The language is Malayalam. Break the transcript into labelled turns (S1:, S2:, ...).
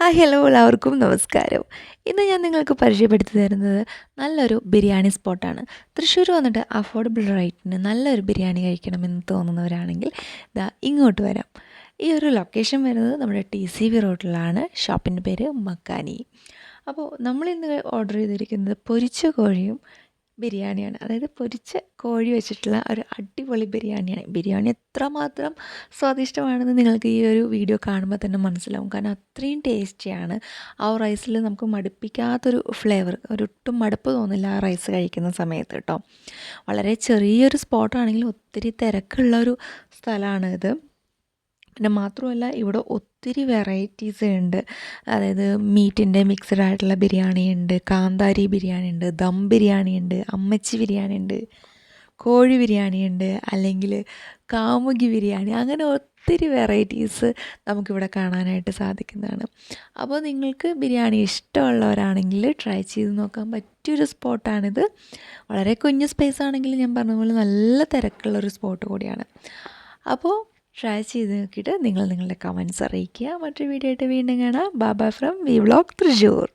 S1: ഹായ് ഹലോ എല്ലാവർക്കും നമസ്കാരം. ഇന്ന് ഞാൻ നിങ്ങൾക്ക് പരിചയപ്പെടുത്തി തരുന്നത് നല്ലൊരു ബിരിയാണി സ്പോട്ടാണ് തൃശ്ശൂർ വന്നിട്ട് അഫോർഡബിൾ റേറ്റിന് നല്ലൊരു ബിരിയാണി കഴിക്കണമെന്ന് തോന്നുന്നവരാണെങ്കിൽ ഇതാ ഇങ്ങോട്ട് വരാം. ഈ ഒരു ലൊക്കേഷൻ വരുന്നത് നമ്മുടെ ടി സി വി റോഡിലാണ് ഷോപ്പിന്റെ പേര് മക്കാനി. അപ്പോൾ നമ്മളിന്ന് ഓർഡർ ചെയ്തിരിക്കുന്നത് പൊരിച്ച കോഴിയും ബിരിയാണിയാണ്. അതായത് പൊരിച്ച കോഴി വെച്ചിട്ടുള്ള ഒരു അടിപൊളി ബിരിയാണിയാണ്. ബിരിയാണി എത്രമാത്രം സ്വാദിഷ്ടമാണെന്ന് നിങ്ങൾക്ക് ഈ ഒരു വീഡിയോ കാണുമ്പോൾ തന്നെ മനസ്സിലാവും. കാരണം അത്രയും ടേസ്റ്റിയാണ്. ആ റൈസിൽ നമുക്ക് മടുപ്പിക്കാത്തൊരു ഫ്ലേവർ ഒരൊട്ടും മടുപ്പ് തോന്നില്ല ആ റൈസ് കഴിക്കുന്ന സമയത്ത് കേട്ടോ. വളരെ ചെറിയൊരു സ്പോട്ടാണെങ്കിലും ഒത്തിരി തിരക്കുള്ള ഒരു സ്ഥലമാണ് ഇത് പിന്നെ മാത്രമല്ല ഇവിടെ ഒത്തിരി വെറൈറ്റീസ് ഉണ്ട്. അതായത് മീറ്റിന്റെ മിക്സഡ് ആയിട്ടുള്ള ബിരിയാണി ഉണ്ട് കാന്താരി ബിരിയാണി ഉണ്ട് ദം ബിരിയാണി ഉണ്ട് അമ്മച്ചി ബിരിയാണി ഉണ്ട് കോഴി ബിരിയാണി ഉണ്ട് അല്ലെങ്കിൽ കാമുകി ബിരിയാണി. അങ്ങനെ ഒത്തിരി വെറൈറ്റീസ് നമുക്കിവിടെ കാണാനായിട്ട് സാധിക്കുന്നതാണ്. അപ്പോൾ നിങ്ങൾക്ക് ബിരിയാണി ഇഷ്ടമുള്ളവരാണെങ്കിൽ ട്രൈ ചെയ്ത് നോക്കാൻ പറ്റിയൊരു സ്പോട്ടാണിത് വളരെ കുഞ്ഞു സ്പേസ് ആണെങ്കിൽ ഞാൻ പറഞ്ഞ പോലെ നല്ല തിരക്കുള്ളൊരു സ്പോട്ട് കൂടിയാണ്. അപ്പോൾ ട്രൈ ചെയ്ത് നോക്കിയിട്ട് നിങ്ങൾ നിങ്ങളുടെ കമൻസ് അറിയിക്കുക. മറ്റൊരു വീഡിയോ ആയിട്ട് വീണ്ടും കാണാം. Baba from V vlog Thrissur